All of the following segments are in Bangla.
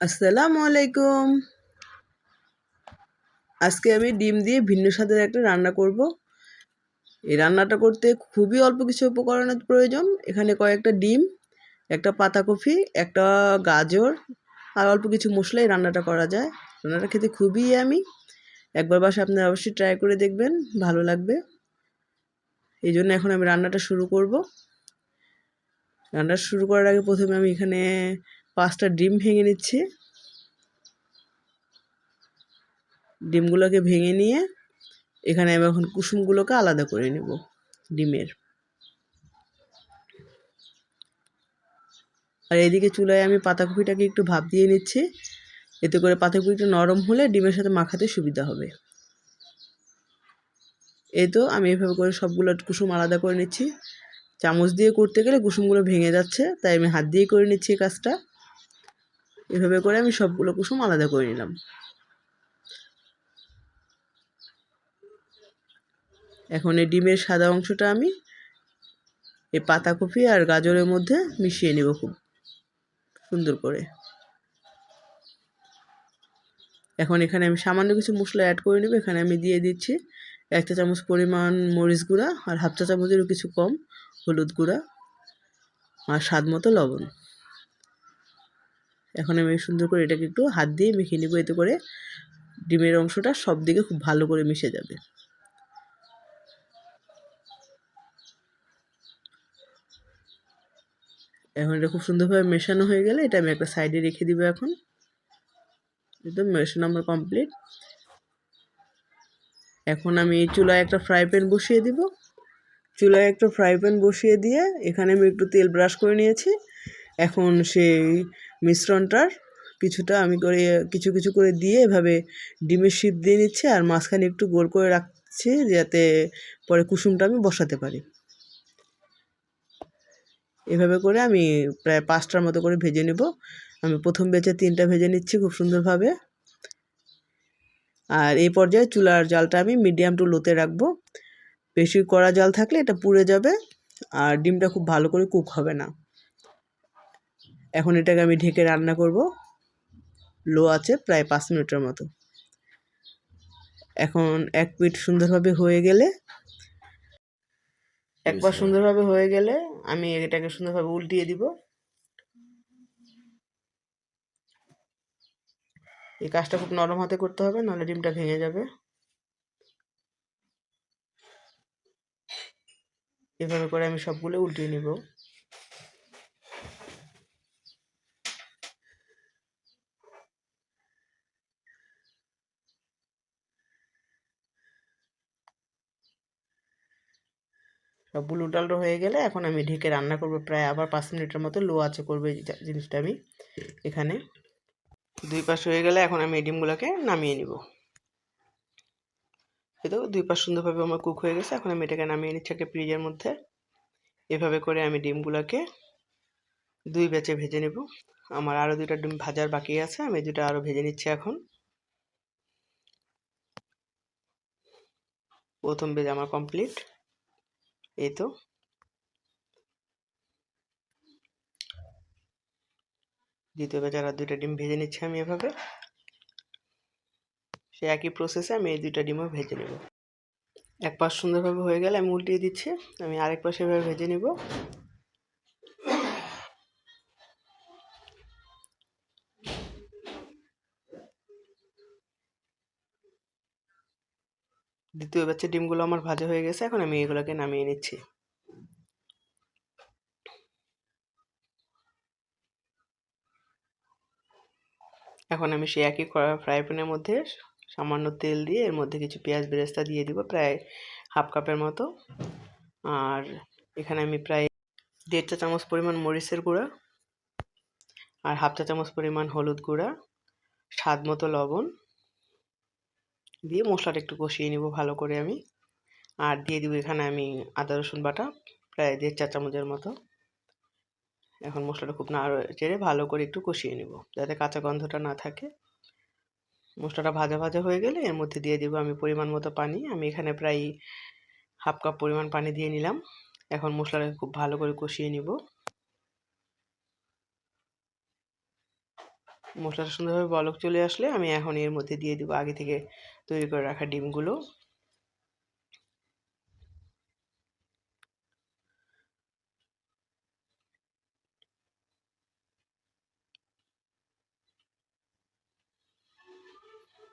আসসালামু আলাইকুম। আজকে আমি ডিম দিয়ে ভিন্ন স্বাদের একটা রান্না করব। এই রান্নাটা করতে খুবই অল্প কিছু উপকরণের প্রয়োজন। এখানে কয়েকটা ডিম, একটা পাতাকপি, একটা গাজর আর অল্প কিছু মশলা এই রান্নাটা করা যায়। রান্নাটা খেতে খুবই আমি। একবার বাসা আপনি অবশ্যই ট্রাই করে দেখবেন, ভালো লাগবে। এই জন্য এখন আমি রান্নাটা শুরু করব। রান্না শুরু করার আগে প্রথমে আমি এখানে পাঁচটা ডিম ভেঙে নিচ্ছি। ডিমগুলোকে ভেঙে নিয়ে এখানে আমি এখন কুসুমগুলোকে আলাদা করে নেব ডিমের। আর এদিকে চুলায় আমি পাতাকপিটাকে একটু ভাপ দিয়ে নিচ্ছি। এতে করে পাতাকপিটা নরম হলে ডিমের সাথে মাখাতে সুবিধা হবে। এই তো আমি এভাবে করে সবগুলো কুসুম আলাদা করে নিচ্ছি। চামচ দিয়ে করতে গেলে কুসুমগুলো ভেঙে যাচ্ছে, তাই আমি হাত দিয়ে করে নিচ্ছি এই কাজটা। এভাবে করে আমি সবগুলো কুসুম আলাদা করে নিলাম। এখন এই ডিমের সাদা অংশটা আমি এই পাতাকপি আর গাজরের মধ্যে মিশিয়ে নেব খুব সুন্দর করে। এখন এখানে আমি সামান্য কিছু মশলা অ্যাড করে নেব। এখানে আমি দিয়ে দিচ্ছি এক চা চামচ পরিমাণ মরিচ গুঁড়া আর হাফ চা চামচেরও কিছু কম হলুদ গুঁড়া আর স্বাদ মতো লবণ। এখন আমি সুন্দর করে এটাকে একটু হাত দিয়ে মেখে নেব, এতে করে ডিমের অংশটা সব দিকে খুব ভালো করে মিশে যাবে। এখন এটা খুব সুন্দরভাবে মেশানো হয়ে গেলে এটা আমি একটা সাইডে রেখে দিব এখন। একদম মেশানো আমার কমপ্লিট। এখন আমি এই চুলায় একটা ফ্রাই প্যান বসিয়ে দিব। চুলায় একটা ফ্রাই প্যান বসিয়ে দিয়ে এখানে আমি একটু তেল ব্রাশ করে নিয়েছি। এখন সেই মিশ্রণটার কিছুটা আমি করে, কিছু কিছু করে দিয়ে এভাবে ডিমের শিপ দিয়ে নিচ্ছি আর মাঝখানে একটু গোল করে রাখছি যাতে পরে কুসুমটা আমি বসাতে পারি। এভাবে করে আমি প্রায় পাঁচটার মতো করে ভেজে নেব। আমি প্রথম বেচে তিনটা ভেজে নিচ্ছি খুব সুন্দরভাবে। আর এই পর্যায়ে চুলার জালটা আমি মিডিয়াম টু লোতে রাখব। বেশি কড়া জাল থাকলে এটা পুড়ে যাবে আর ডিমটা খুব ভালো করে কুক হবে না। এখন এটাকে আমি ঢেকে রান্না করব। লো আছে প্রায় পাঁচ মিনিটের মতো। এখন এক পিঠ সুন্দরভাবে হয়ে গেলে একবার সুন্দরভাবে হয়ে গেলে আমি এটাকে সুন্দরভাবে উল্টিয়ে দিব। এই কাজটা খুব নরম হাতে করতে হবে নাহলে ডিমটা ভেঙে যাবে। এভাবে করে আমি সবগুলো উল্টিয়ে নিব। সবগুলো উল্টাল্টো হয়ে গেলে এখন আমি ঢেকে রান্না করব প্রায় আবার পাঁচ মিনিটের মতো লো আছে করবে জিনিসটা আমি এখানে। দুই পাশ হয়ে গেলে এখন আমি ডিমগুলোকে নামিয়ে নিব। তো দুই পাশ সুন্দরভাবে আমার কুক হয়ে গেছে, এখন আমি এটাকে নামিয়ে নিচ্ছি একটা ফ্রিজের মধ্যে। এভাবে করে আমি ডিমগুলোকে দুই ব্যাচে ভেজে নেব। আমার আরও দুইটা ডিম ভাজার বাকি আছে, আমি দুটা আরও ভেজে নিচ্ছি এখন। প্রথম ভেজে আমার কমপ্লিট। এই তো? দ্বিতীয় বেচার আর দুইটা ডিম ভেজে নিচ্ছি আমি এভাবে। সে একই প্রসেসে আমি এই দুইটা ডিমও ভেজে নেব। এক পাশ সুন্দরভাবে হয়ে গেলে আমি উল্টিয়ে দিচ্ছি, আমি আরেক পাশে এভাবে ভেজে নেব। দ্বিতীয় ব্যাচের ডিমগুলো আমার ভাজা হয়ে গেছে, এখন আমি এগুলোকে নামিয়ে নিচ্ছি। এখন আমি সেই একই ফ্রাই প্যানের মধ্যে সামান্য তেল দিয়ে এর মধ্যে কিছু পেঁয়াজ বেরেস্তা দিয়ে দিব, প্রায় হাফ কাপের মতো। আর এখানে আমি প্রায় দেড় চা চামচ পরিমাণ মরিচের গুঁড়া আর হাফ চা চামচ পরিমাণ হলুদ গুঁড়া, স্বাদ মতো লবণ দিয়ে মশলাটা একটু কষিয়ে নিব ভালো করে আমি। আর দিয়ে দিব এখানে আমি আদা, রসুন বাটা, প্রায় দেড় চা চামচের মতো। এখন মশলাটা খুব না চেড়ে ভালো করে একটু কষিয়ে নেব, যাতে কাঁচা গন্ধটা না থাকে। মশলাটা ভাজা ভাজা হয়ে গেলে এর মধ্যে দিয়ে দেবো আমি পরিমাণ মতো পানি। আমি এখানে প্রায় হাফ কাপ পরিমাণ পানি দিয়ে নিলাম। এখন মশলাটাকে খুব ভালো করে কষিয়ে নিব। মশলাটা সুন্দরভাবে বলক চলে আসলে আমি এখন এর মধ্যে দিয়ে দেবো আগে থেকে তৈরি করে রাখা ডিমগুলো।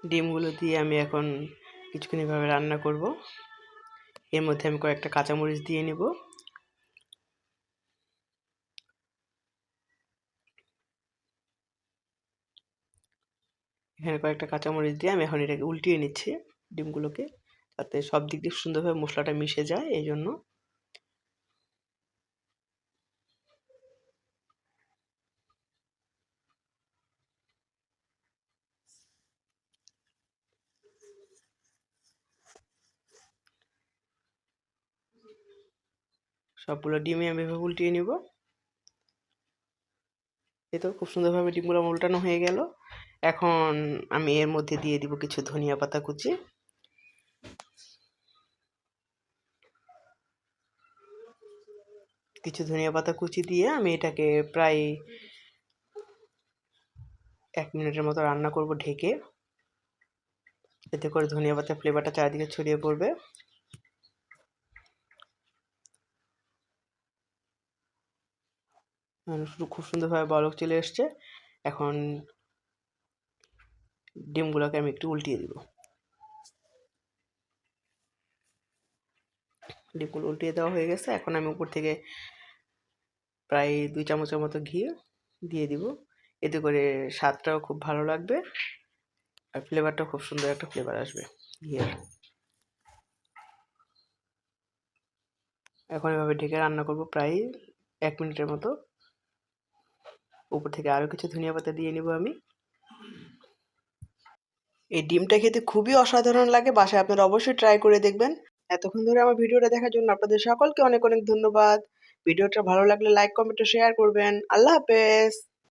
ডিমগুলো দিয়ে আমি এখন কিছুক্ষণ এভাবে রান্না করব। এর মধ্যে আমি কয়েকটা কাঁচামরিচ দিয়ে নিব। এখানে কয়েকটা কাঁচামরিচ দিয়ে আমি এখন এটাকে উল্টিয়ে নিচ্ছি ডিমগুলোকে, যাতে সব দিক দিয়ে সুন্দরভাবে মশলাটা মিশে যায়, এই জন্য। সবগুলো ডিমে আমি এভাবে উল্টিয়ে নিব। এই তো খুব সুন্দরভাবে ডিমগুলো উল্টানো হয়ে গেল। এখন আমি এর মধ্যে দিয়ে দিব কিছু ধনিয়া পাতা কুচি। কিছু ধনিয়া পাতা কুচি দিয়ে আমি এটাকে প্রায় এক মিনিটের মতো রান্না করব ঢেকে। এতে করে ধনিয়া পাতার ফ্লেভারটা চারিদিকে ছড়িয়ে পড়বে। খুব সুন্দরভাবে বলক চলে এসছে। এখন ডিমগুলোকে আমি একটু উল্টিয়ে দিব। ডিমগুলো উল্টিয়ে দেওয়া হয়ে গেছে। এখন আমি উপর থেকে প্রায় দুই চামচের মতো ঘি দিয়ে দিব। এতে করে স্বাদটাও খুব ভালো লাগবে আর ফ্লেভারটাও খুব সুন্দর একটা ফ্লেভার আসবে ঘিয়ের। এখন এভাবে ঢেকে রান্না করব প্রায় এক মিনিটের মতো। উপর থেকে আরও কিছু ধনিয়া পাতা দিয়ে নিব আমি। এই ডিমটা খেতে খুবই অসাধারণ লাগে, বাসায় আপনারা অবশ্যই ট্রাই করে দেখবেন। এতক্ষণ ধরে আমার ভিডিওটা দেখার জন্য আপনাদের সকলকে অনেক অনেক ধন্যবাদ। ভিডিওটা ভালো লাগলে লাইক কমেন্ট শেয়ার করবেন। আল্লাহ হাফেজ!